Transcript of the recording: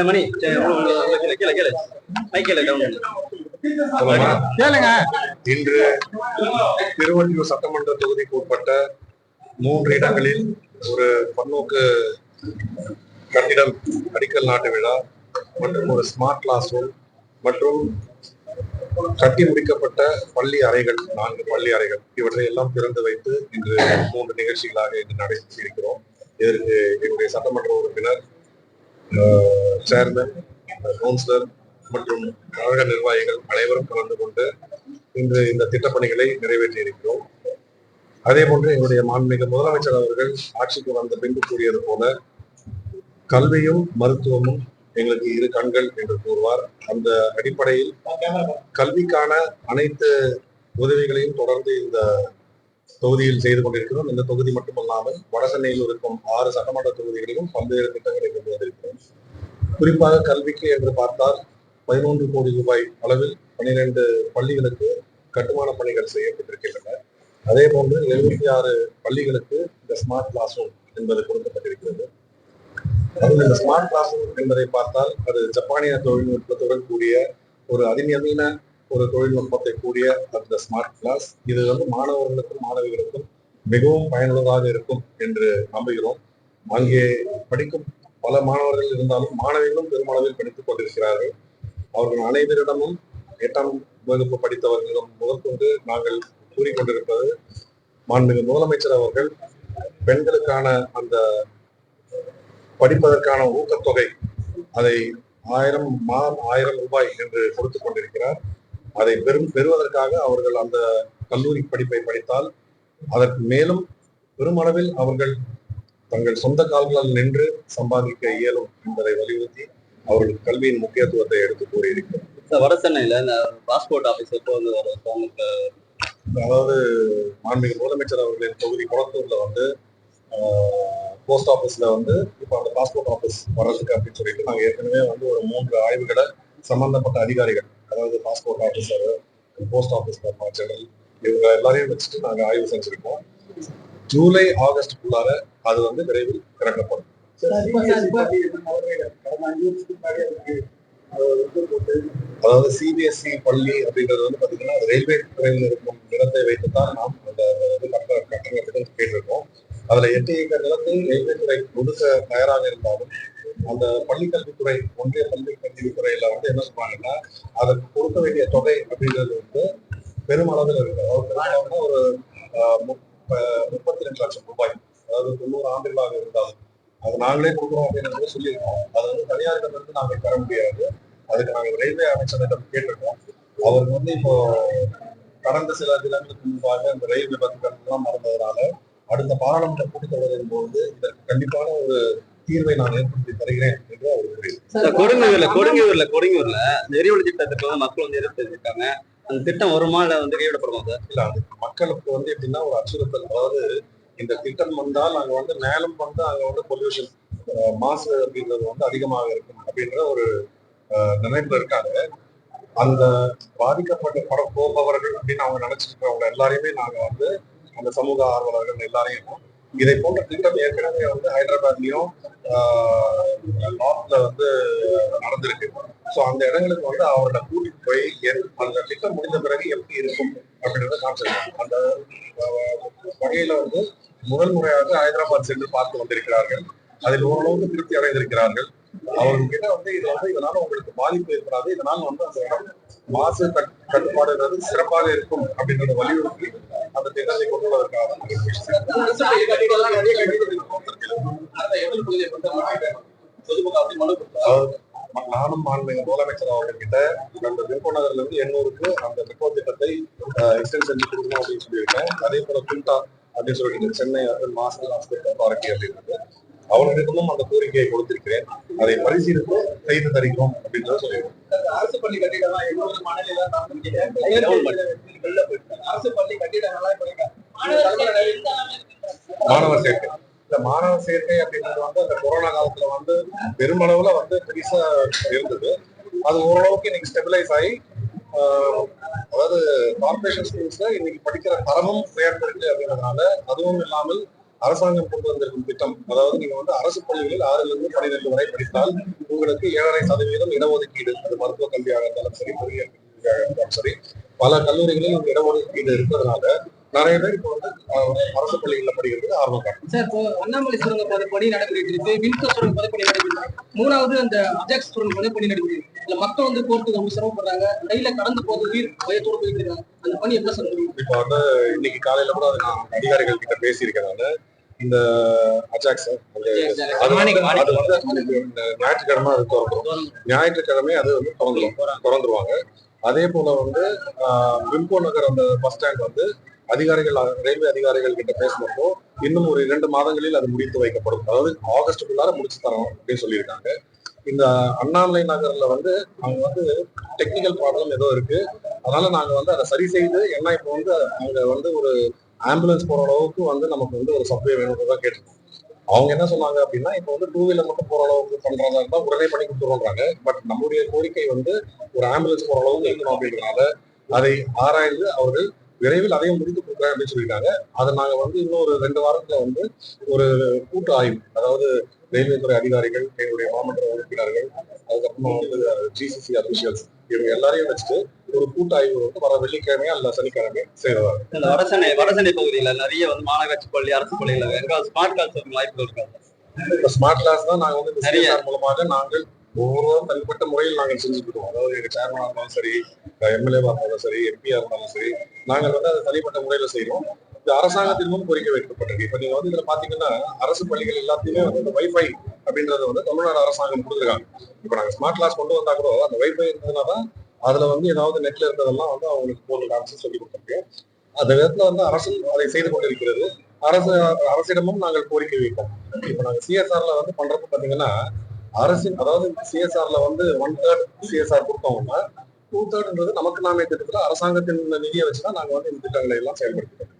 மணி கீழே கீழே மைக்கேல டவுன் கேளுங்க இன்று திருவள்ளூர் சட்டமன்ற தொகுதிக்கு உட்பட்ட மூன்று இடங்களில் ஒரு பன்னோக்கு கட்டிடம் அடிக்கல் நாட்டு விழா மற்றும் ஒரு ஸ்மார்ட் கிளாஸ் ரூம் மற்றும் கட்டி முடிக்கப்பட்ட பள்ளி அறைகள் நான்கு பள்ளி அறைகள் இவற்றை எல்லாம் திறந்து வைத்து இன்று மூன்று நிகழ்ச்சிகளாக இன்று நடைபெற்று இருக்கிறோம் இதற்கு என்னுடைய சட்டமன்ற உறுப்பினர் ஆஹ், சேர்மன் கவுன்சிலர் மற்றும் கழக நிர்வாகிகள் அனைவரும் கலந்து கொண்டு இன்று இந்த திட்டப்பணிகளை நிறைவேற்றி இருக்கிறோம் அதே போன்று எங்களுடைய மாண்புமிகு முதலமைச்சர் அவர்கள் ஆட்சிக்கு வந்த பின்பு கூறியது போல கல்வியும் மருத்துவமும் எங்களுக்கு இரு கண்கள் என்று கூறுவார். அந்த அடிப்படையில் கல்விக்கான அனைத்து உதவிகளையும் தொடர்ந்து இந்த தொகுதியில் செய்து கொண்டிருக்கிறோம். இந்த தொகுதி மட்டுமல்லாமல் வடசென்னையில் இருக்கும் ஆறு சட்டமன்ற தொகுதிகளிலும் பல்வேறு திட்டங்களை கொண்டு வந்திருக்கிறோம். குறிப்பாக கல்விக்கு என்று பார்த்தால் பதினொன்று கோடி ரூபாய் அளவில் பன்னிரண்டு பள்ளிகளுக்கு கட்டுமான பணிகள் செய்யப்பட்டிருக்கின்றன. அதே போன்று எழுபத்தி ஆறு பள்ளிகளுக்கு இந்த ஸ்மார்ட் கிளாஸ் ரூம் என்பது கொடுக்கப்பட்டிருக்கிறது. இந்த ஸ்மார்ட் கிளாஸ் என்பதை பார்த்தால் அது ஜப்பானிய தொழில்நுட்பத்துடன் கூடிய ஒரு அதிநவீன ஒரு தொழில்நுட்பத்தை கூடிய அந்த ஸ்மார்ட் கிளாஸ் இது வந்து மாணவர்களுக்கும் மாணவிகளுக்கும் மிகவும் பயனுள்ளதாக இருக்கும் என்று நம்புகிறோம். அங்கே படிக்கும் பல மாணவர்கள் இருந்தாலும் மாணவிகளும் பெருமளவில் படித்துக் கொண்டிருக்கிறார்கள். அவர்கள் அனைவரிடமும் எட்டாம் வகுப்பு படித்தவர்களிடம் முதற்கொண்டு நாங்கள் கூறிக்கொண்டிருப்பது மாண்புமிகு முதலமைச்சர் அவர்கள் பெண்களுக்கான அந்த படிப்பதற்கான ஊக்கத்தொகை அதை ஆயிரம் மாதம் ஆயிரம் ரூபாய் என்று கொடுத்துக் கொண்டிருக்கிறார். அதை பெரும் பெறுவதற்காக அவர்கள் அந்த கல்லூரி படிப்பை படித்தால் அதற்கு மேலும் பெருமளவில் அவர்கள் தங்கள் சொந்த கால்களால் நின்று சம்பாதிக்க இயலும் என்பதை வலியுறுத்தி அவர்கள் கல்வியின் முக்கியத்துவத்தை எடுத்து கூறியிருக்கிறார். சார் வட சென்னையில இந்த பாஸ்போர்ட் ஆபீஸ் எப்போ வந்து வரும் So, உங்களுக்கு அதாவது மாண்புமிகு முதலமைச்சர் அவர்களின் தொகுதி குளத்தூர்ல வந்து போஸ்ட் ஆபீஸ்ல வந்து இப்போ அந்த பாஸ்போர்ட் ஆபீஸ் வர்றதுக்கு அப்படின்னு சொல்லிட்டு நாங்க ஏற்கனவே வந்து ஒரு மூன்று ஆய்வுகளை சம்பந்தப்பட்ட அதிகாரிகள் அதாவது passport officer post office general இவங்க எல்லாரையும் வச்சுட்டு நாங்க ஆய்வு செஞ்சிருக்கோம். ஜூலை ஆகஸ்டுக்குள்ளார அது வந்து விரைவில் திறக்கப்படும் அதாவது சிபிஎஸ்இ பள்ளி அப்படின்றது வந்து பாத்தீங்கன்னா ரயில்வே துறையில் இருக்கும் நிலத்தை வைத்துத்தான் நாம் அந்த கட்டணத்தை கேட்டிருக்கோம். அதுல எட்டு ஏக்கர் நிலத்தை ரயில்வே துறை ஒதுக்க தயாராக இருந்தாலும் அந்த பள்ளிக்கல்வித்துறை ஒன்றிய பள்ளி கல்வித்துறையில வந்து என்ன சொல்றாங்கன்னா அதற்கு கொடுக்க வேண்டிய தொகை அப்படின்றது வந்து பெருமளவில் இருக்கு அதாவது ஒரு ஆஹ், முப்ப- முப்பத்தி ரெண்டு லட்சம் ரூபாய் அதாவது தொண்ணூறு ஆண்டுகளாக இருந்தாலும் அது நாங்களே கொடுக்குறோம் அப்படின்னு சொல்லியிருக்கோம். அது வந்து தனியாரிடமிருந்து நாங்கள் பெற முடியாது. அதுக்கு நாங்கள் ரயில்வே அமைச்சரிடம் கேட்டிருக்கோம். அவருக்கு வந்து இப்போ கடந்த சில தினங்களுக்கு முன்பாக இந்த ரயில் விபத்துக்கள் எல்லாம் நடந்ததுனால அடுத்த பாராளுமன்ற கூட்டத்தொடரின் போது இதற்கு கண்டிப்பான ஒரு தீர்வை நான் ஏற்படுத்தி தருகிறேன் என்று அவர் கொடுங்கூர்ல கொடுங்கூர்ல கொடுங்கூர்ல இந்த எரிவளி திட்டத்துக்கு வந்து மக்கள் வந்து எதிர்ப்பு தெரிவிச்சிருக்காங்க அந்த திட்டம் வருமா இல்ல வந்து கைவிடப்படுமா சார்? இல்ல அது மக்களுக்கு வந்து எப்படின்னா ஒரு அச்சுறுத்தல். அதாவது இந்த திட்டம் வந்தால் அங்க வந்து மேலும் வந்து அங்க வந்து பொல்யூஷன் மாசு அப்படின்றது வந்து அதிகமாக இருக்கும் அப்படின்ற ஒரு அஹ், நினைப்புல இருக்காங்க அந்த பாதிக்கப்பட்ட பட போபவர்கள் அப்படின்னு அவங்க நினைச்சிட்டு இருக்கிறவங்க எல்லாரையுமே நாங்க வந்து அந்த சமூக ஆர்வலர்கள் எல்லாரையும் இதை போன்ற திட்டம் ஏற்கனவே வந்து ஹைதராபாத்லயும் நார்த்ல வந்து நடந்திருக்கு. ஸோ அந்த இடங்களுக்கு வந்து அவர்களை கூட்டிட்டு போய் என்- அந்த திட்டம் முடிந்த பிறகு எப்படி இருக்கும் அப்படின்றத காமிச்சிருக்காங்க அந்த வகையில வந்து முதல் முறையாக ஹைதராபாத் சென்று பார்த்து வந்திருக்கிறார்கள். அதில் ஓரளவுக்கு திருப்தி அடைந்திருக்கிறார்கள். அவர்கிட்ட வந்து இது வந்து இதனால உங்களுக்கு பாதிப்பு ஏற்படாது. இதனால வந்து அந்த இடம் மாசு கட்- கட்டுப்பாடுன்றது சிறப்பாக இருக்கும் அப்படின்றத வலியுறுத்தி அந்த திட்டத்தை கொண்டு வருவதற்காக நானும் மாண்புமிகு முதலமைச்சர் அவர்கிட்ட அந்த விருப்ப நகர்ல இருந்து எண்ணூருக்கு அந்த மெட்ரோ திட்டத்தை எக்ஸ்டென்ட் செஞ்சு கொடுக்கணும் அப்படின்னு சொல்லியிருக்கேன். அதே போல குண்டா அப்படின்னு சொல்லிட்டு சென்னை மாஸ்டர் ஹாஸ்பிட்டல் அத்தாரிட்டி அப்படின்றது. அவர்களிடமும் அந்த கோரிக்கையை கொடுத்திருக்கிறேன். அதை பரிசீலித்து செய்து தருகிறோம் அப்படின்றத சொல்லியிருக்கேன் அரசு பள்ளி கட்டிடம்லாம் எவ்வளவு மணலாம் அரசு பள்ளி கட்டிடங்கள்லாம் மாணவர் சேர்க்கை இந்த மாணவர் சேர்க்கை. அப்படின்றது வந்து அந்த கொரோனா காலத்துல வந்து பெருமளவுல வந்து பெருசா இருந்தது. அது ஓரளவுக்கு இன்னைக்கு ஸ்டெபிலைஸ் ஆகி ஆஹ், அதாவது கார்பரேஷன் ஸ்கூல்ஸ்ல இன்னைக்கு படிக்கிற தரமும் உயர்ந்திருக்கு அப்படின்றதுனால அதுவும் இல்லாமல் அரசாங்கம் கொண்டு வந்திருக்கும் திட்டம் அதாவது நீங்க வந்து அரசு பள்ளிகளில் ஆறுல இருந்து பன்னிரெண்டு வரை படித்தால் உங்களுக்கு ஏழரை சதவீதம் இடஒதுக்கீடு அது மருத்துவ கல்வியாக இருந்தாலும் சரி பொறியியல் கல்வியாக இருந்தாலும் சரி பல கல்லூரிகளில் இந்த இடஒதுக்கீடு இருக்கிறதுனால நிறைய பேர் இப்போ வந்து அரசு பள்ளிகளில் படிக்கிறதுக்கு ஆர்வம் காட்டுறாங்க. சார் இப்போ அண்ணாமலை சுரங்க பாதை பணி நடைபெற்று இருக்கு வின்கோ சுரங்க பாதை பணி நடைபெற்று மூணாவது அந்த அஜாக்ஸ் சுரங்க பாதை பணி நடைபெற்று இதுல மக்கள் வந்து போறதுக்கு ரொம்ப சிரமப்படுறாங்க. ரயில கடந்து போறது உயிர் பயத்தோடு போயிட்டு இருக்காங்க. அந்த பணி எப்படி சார் முடியும்? இப்போ வந்து இன்னைக்கு காலையில கூட அதை நான் அதிகாரிகள் கிட்ட பேசியிருக்கேன் இந்த அஜாக்ஸ் அது வந்து அது வந்து இந்த ஞாயிற்றுக்கிழமை அது திறந்துரும். ஞாயிற்றுக்கிழமை அது வந்து திறந்துரும். திறந்துருவாங்க. அதே போல வந்து விம்கோ நகர் அந்த பஸ் ஸ்டாண்ட் வந்து அதிகாரிகள் ரயில்வே அதிகாரிகள் கிட்ட பேசினப்போ இன்னும் ஒரு இரண்டு மாதங்களில் அது முடித்து வைக்கப்படும். அதாவது ஆகஸ்டுக்குள்ளார முடிச்சு தரோம் அப்படின்னு சொல்லியிருக்காங்க. இந்த அண்ணாமலை நகர்ல வந்து அவங்க வந்து டெக்னிக்கல் ப்ராப்ளம் ஏதோ இருக்கு. அதனால நாங்க வந்து அதை சரி செய்து ஏன்னா இப்போ வந்து அங்க வந்து ஒரு ஆம்புலன்ஸ் போற அளவுக்கு வந்து நமக்கு வந்து ஒரு சப்வே வேணும்ன்றதான் கேட்டிருக்கோம் அவங்க என்ன சொன்னாங்க அப்படின்னா இப்போ வந்து டூ வீலர் மட்டும் போற அளவுக்கு பண்றதா இருந்தா உடனே பண்ணி கொடுத்துருவோன்றாங்க. பட் நம்முடைய கோரிக்கை வந்து ஒரு ஆம்புலன்ஸ் போற அளவுக்கு இருக்கணும் அப்படின்றனால அதை ஆராய்ந்து அவர்கள் விரைவில் அதையும் முடித்து கொடுக்குறேன் அப்படின்னு சொல்லியிருக்காங்க. அதை நாங்க வந்து இன்னொரு ரெண்டு வாரத்துல வந்து ஒரு கூட்டு ஆய்வு அதாவது ரயில்வே துறை அதிகாரிகள் எங்களுடைய மாமன்ற உறுப்பினர்கள் அதுக்கப்புறமா வந்து ஜிசிசி அபிஷியல்ஸ் இவங்க எல்லாரையும் வச்சுட்டு ஒரு கூட்டு ஆய்வு வந்து வர வெள்ளிக்கிழமையா அல்ல சனிக்கிழமை செய்யறதா இந்த வடசென்னை வடசென்னை பகுதியில நிறைய வந்து மாநகராட்சி பள்ளி அரசு பள்ளிகள் எங்க ஸ்மார்ட் கிளாஸ் வாய்ப்புகள் இருக்காங்க இப்ப ஸ்மார்ட் கிளாஸ் தான் நாங்க வந்து நிறைய. மூலமாக நாங்கள் ஒவ்வொருவரும் தனிப்பட்ட முறையில் நாங்கள் செஞ்சுட்டு இருக்கோம். அதாவது எங்க சேர்மனா இருந்தாலும் சரி எம்எல்ஏவா இருந்தாலும் சரி எம்பியா இருந்தாலும் சரி நாங்கள் வந்து அதை தனிப்பட்ட முறையில செய்யறோம் இந்த அரசாங்கத்தின் கோரிக்கை வைக்கப்பட்டிருக்கு. இப்ப நீங்க வந்து இதுல பாத்தீங்கன்னா அரசு பள்ளிகள் எல்லாத்தையுமே வந்து இந்த வைஃபை அப்படின்றது வந்து தமிழ்நாடு அரசாங்கம் கொடுத்துருக்காங்க. இப்ப நாங்க ஸ்மார்ட் கிளாஸ் கொண்டு வந்தா கூட அந்த வைஃபை இருந்ததுனாலதான் அதுல வந்து ஏதாவது நெட்ல இருந்ததெல்லாம் வந்து அவங்களுக்கு போன அரசு சொல்லி கொடுத்துருக்கு. அந்த விதத்துல வந்து அரசு அதை செய்து கொண்டிருக்கிறது. அரசு அரசிடமும் நாங்கள் கோரிக்கை வைப்போம். இப்ப நாங்க சிஎஸ்ஆர்ல வந்து பண்றப்ப பாத்தீங்கன்னா அரசின் அதாவது சிஎஸ்ஆர்ல வந்து ஒன் தேர்ட் சிஎஸ்ஆர் கொடுத்தோம்னா டூ தேர்ட்ன்றது நமக்கு நாமே திட்டத்தில் அரசாங்கத்தின் நிதியை வச்சுதான் நாங்க வந்து இந்த திட்டங்களை எல்லாம் செயல்படுத்துறோம்